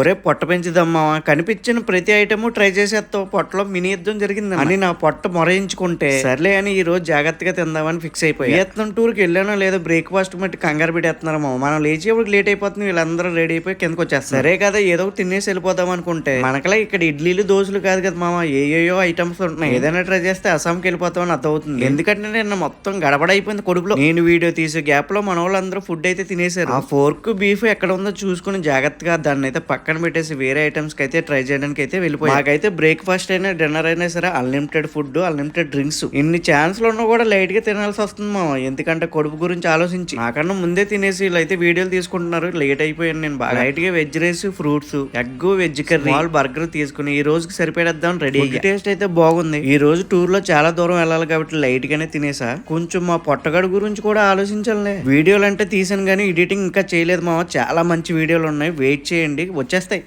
ఒరే పొట్ట పెంచుదమ్మా కనిపించిన ప్రతి ఐటమ్ ట్రై చేసేస్తావు. పొట్టలో మినీ యుద్ధం జరిగింది అని నా పొట్ట మొరయించుకుంటే సర్లే అని ఈ రోజు జాగ్రత్తగా తిందామని ఫిక్స్ అయిపోయి. వియత్నం టూర్కి వెళ్ళానో లేదో బ్రేక్ఫాస్ట్ మట్టి కంగారు పెడేస్తున్నారు మామ మనం లేచేప్పుడు లేట్ అయిపోతుంది వీళ్ళందరూ రెడీ అయిపోయి కిందకి వచ్చేస్తారు సరే కదా ఏదో ఒకటి తినేసి వెళ్ళిపోదాం అనుకుంటే. మనకలా ఇక్కడ ఇడ్లీలు దోశలు కాదు కదా మామ. ఏయోయో ఐటమ్స్ ఉంటున్నాయి. ఏదైనా ట్రై చేస్తే అస్సాంకి వెళ్ళిపోతాం అని అర్థమవుతుంది. ఎందుకంటే నిన్న మొత్తం గడబడైపోయింది కొడుకులో నేను వీడియో తీసే గ్యాప్లో మన వాళ్ళందరూ ఫుడ్ అయితే తినేశారు. ఆ ఫోర్క్ బీఫ్ ఎక్కడ ఉందో చూసుకుని జాగ్రత్తగా దాన్ని అయితే పక్కన పెట్టేసి వేరే ఐటమ్స్కి అయితే ట్రై చేయడానికి అయితే వెళ్ళిపోయి నాకైతే బ్రేక్ఫాస్ట్ అయినా డిన్నర్ అయినా సరే అన్లిమిటెడ్ ఫుడ్ అన్లిమిటెడ్ డ్రింక్స్ ఇన్ని ఛాన్స్లు ఉన్నా కూడా లైట్గా తినాల్సి వస్తుంది మామ ఎందుకంటే కొడుకు గురించి ఆలోచించి. నాకన్నా ముందే తినేసి వీళ్ళైతే వీడియోలు తీసుకుంటున్నారు. లేట్ అయిపోయాను నేను బాగా. లైట్గా veg rice fruits egg veg curry all burger తీసుకుని ఈ రోజుకి సరిపడేద్దాం రెడీ టేస్ట్ అయితే బాగుంది. ఈ రోజు టూర్లో చాలా దూరం వెళ్ళాలి కాబట్టి లైట్ గానే తినేసా. కొంచెం మా పొట్టగడు గురించి కూడా ఆలోచించాలే వీడియోలు అంటే తీసాను కానీ ఎడిటింగ్ ఇంకా చేయలేదు మామ చాలా మంచి వీడియోలు ఉన్నాయి. వెయిట్ చేయండి. majestic